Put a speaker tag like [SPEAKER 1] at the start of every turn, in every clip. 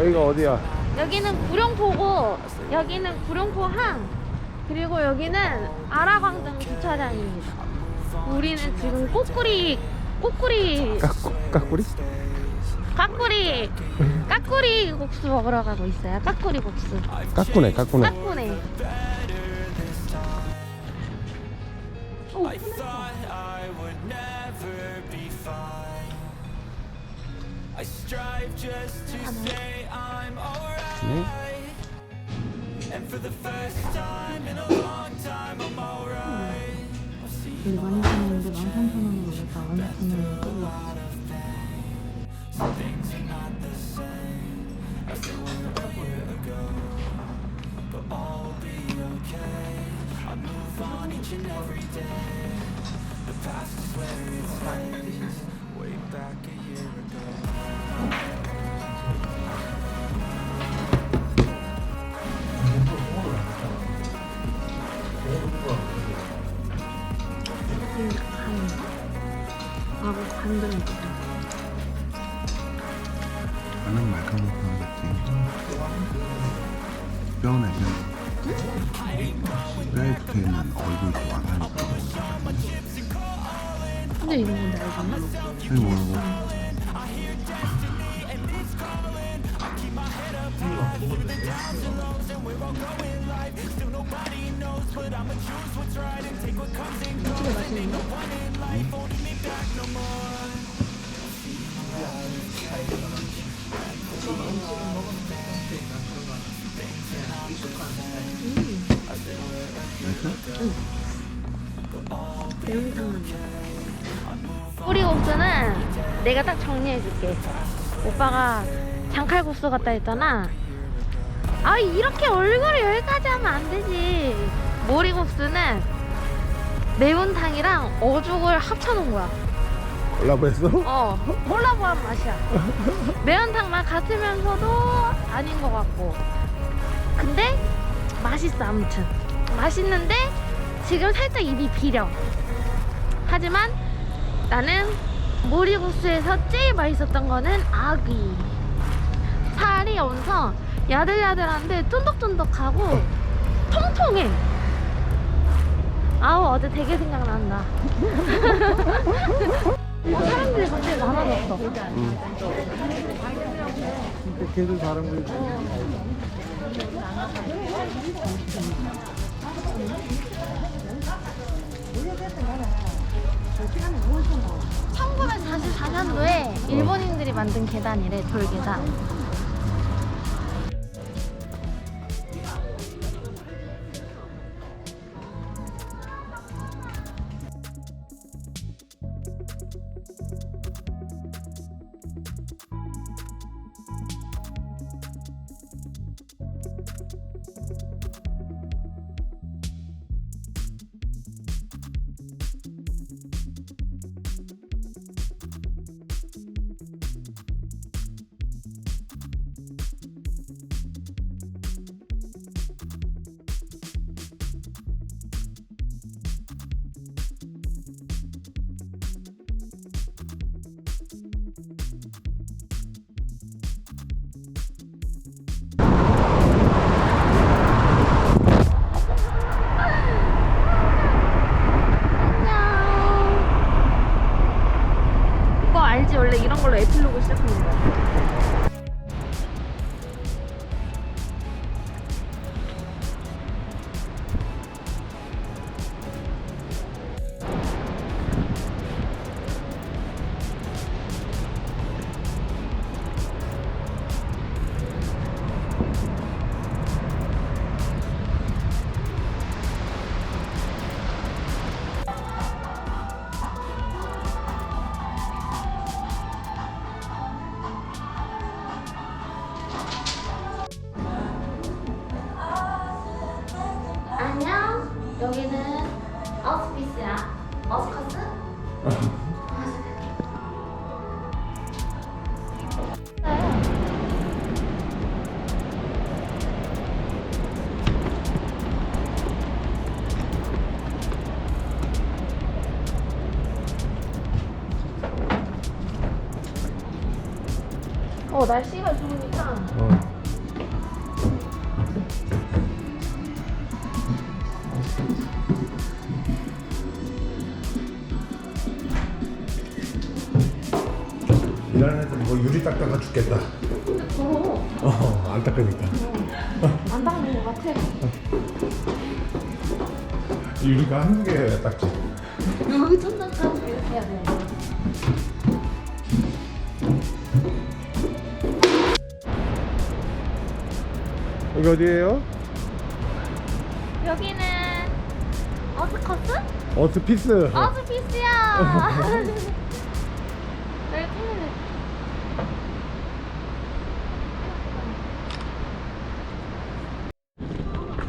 [SPEAKER 1] 여기가 어디야?
[SPEAKER 2] 여기는 구룡포고 여기는 구룡포 항 그리고 여기는 아라광장 주차장입니다. 우리는 지금 꼬꾸리 꼬꾸리
[SPEAKER 1] 까꾸, 까꾸리?
[SPEAKER 2] 까꾸리 까꾸리 국수 먹으러 가고 있어요. 까꾸리 국수.
[SPEAKER 1] 까꾸네, 까꾸네.
[SPEAKER 2] 까꾸네. 오,
[SPEAKER 1] I
[SPEAKER 2] strive just to say I'm alright. And for the first time in a long time, I'm alright. I've seen things are not the same as they were
[SPEAKER 1] a year ago. But all will be okay. I move on each and every day. The past is where it stays. 로 쓰고 간.
[SPEAKER 2] 근데 이런 건 내가 알잖아.
[SPEAKER 1] 잘 모르고.
[SPEAKER 2] 진짜 맛있는데?
[SPEAKER 1] 맛있어?
[SPEAKER 2] 매운탕 꼬리국수는 내가 딱 정리해줄게. 오빠가 장칼국수 같다 했잖아. 아 이렇게 얼굴을 여기까지 하면 안 되지. 모리국수는 매운탕이랑 어죽을 합쳐놓은 거야.
[SPEAKER 1] 콜라보했어?
[SPEAKER 2] 어, 콜라보한 맛이야. 매운탕 맛 같으면서도 아닌 것 같고. 근데 맛있어, 아무튼. 맛있는데 지금 살짝 입이 비려. 하지만 나는 모리국수에서 제일 맛있었던 거는 아귀. 살이 엄청 야들야들한데 쫀득쫀득하고 통통해. 아우 어제 되게 생각난다. 어, 사람들이 갑자기 많아졌어.
[SPEAKER 1] 걔도 다른 거
[SPEAKER 2] 1944년도에 일본인들이 만든 계단이래, 돌 계단. 날씨가 좋으니까
[SPEAKER 3] 어. 일하는 애들 뭐 유리 닦다가 죽겠다.
[SPEAKER 2] 근데 더러워
[SPEAKER 3] 어, 안 닦으니까.
[SPEAKER 2] 안 닦는 것 같아
[SPEAKER 3] 유리가 한두 개 닦지.
[SPEAKER 2] 여기 좀 닦아서 이렇게 해야 돼
[SPEAKER 3] 여기 어디예요?
[SPEAKER 2] 여기는 어스커스?
[SPEAKER 3] 어스피스.
[SPEAKER 2] 어스피스야 네, 여기는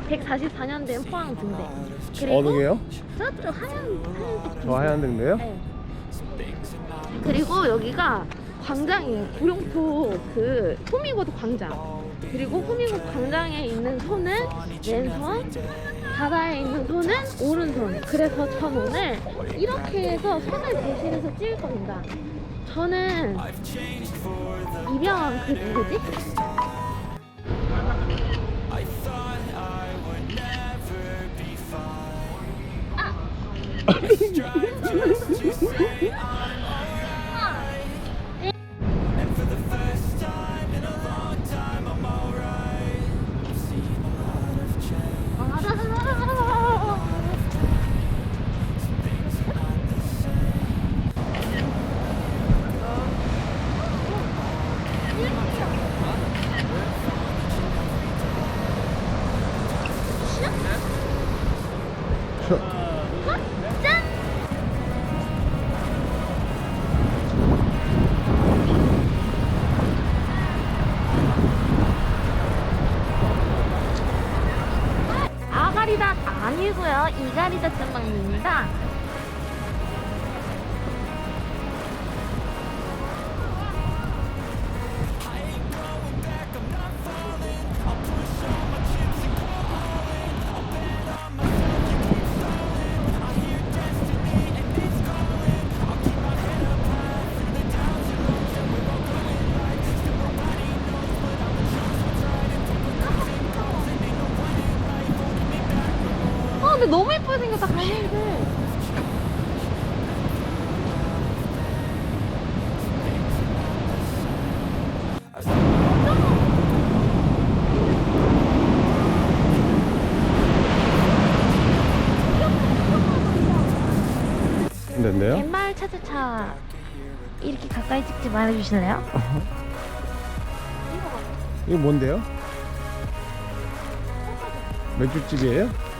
[SPEAKER 2] 144년 된 포항 등대 그리고
[SPEAKER 3] 어느 게요?
[SPEAKER 2] 저쪽 하얀 하얀
[SPEAKER 3] 저 하얀 등대요?
[SPEAKER 2] 네. 그리고 여기가 광장이에요. 구룡포 그 호미곶 광장. 그리고 호미곶 광장에 있는 손은 왼손, 바다에 있는 손은 오른손. 그래서 전 오늘 이렇게 해서 손을 대신해서 찍을 겁니다. 저는 이병헌 그 누구지? 짠! 아니고요. 이가리다 짬방입니다. 근데 너무 예쁘게 생겼다 가면들.
[SPEAKER 3] 근데인데요?
[SPEAKER 2] 갯마을 차차차 이렇게 가까이 찍지 말아주실래요?
[SPEAKER 3] 이거 뭔데요? 맥주집이에요?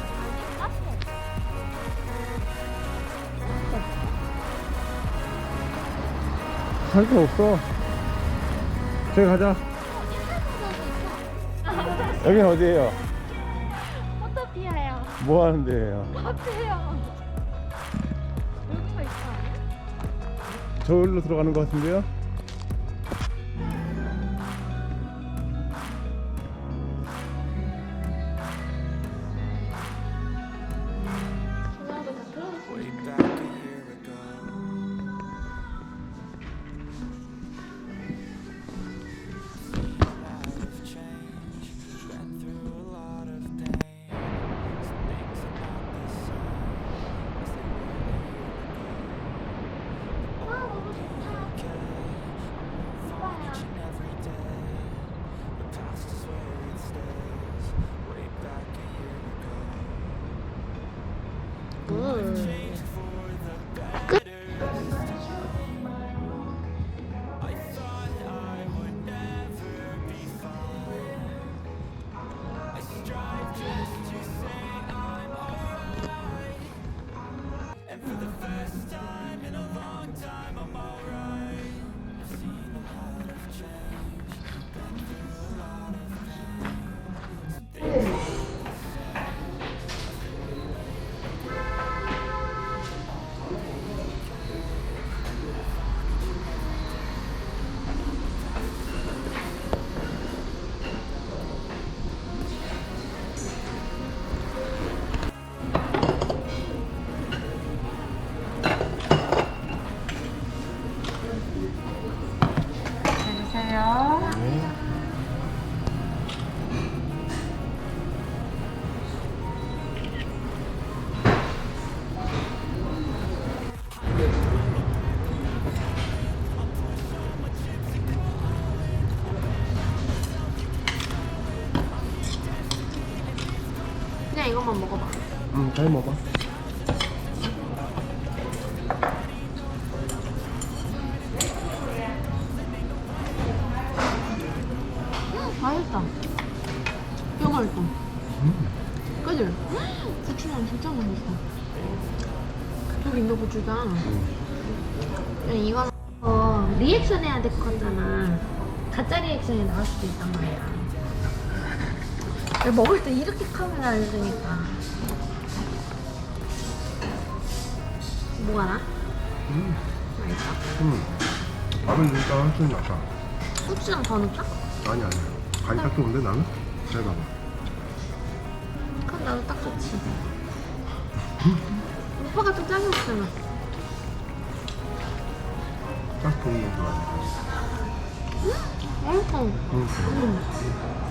[SPEAKER 3] 할 거 없어. 저기 가자. 여긴 어디예요?
[SPEAKER 2] 포토피아요.
[SPEAKER 3] 뭐 하는 데예요?
[SPEAKER 2] 카페요. 여기가 있어.
[SPEAKER 3] 저기로 들어가는 것 같은데요?
[SPEAKER 2] 이것만 먹어봐.
[SPEAKER 1] 응, 잘 먹어.
[SPEAKER 2] 음, 맛있다. 이거 맛있다. 그지? 고추장 진짜 맛있어. 여기 있는 고추장. 야, 이건 어, 리액션 해야 될것 같잖아. 가짜 리액션이 나올 수도 있단 말이야. 먹을 때 이렇게 카메라를 쓰니까. 뭐가 나?
[SPEAKER 1] 음,
[SPEAKER 2] 맛있어?
[SPEAKER 1] 음. 밥은 일단 훨씬 낫다.
[SPEAKER 2] 고추장 더 넣을까?
[SPEAKER 1] 아니, 아니. 간이 딱 좋은데, 나는? 잘 봐봐.
[SPEAKER 2] 그럼 나도 딱 좋지. 오빠가 좀 짜게 먹잖아.
[SPEAKER 1] 딱 좋은 거 좋아해.
[SPEAKER 2] 맛있어.
[SPEAKER 1] 응.
[SPEAKER 2] 음.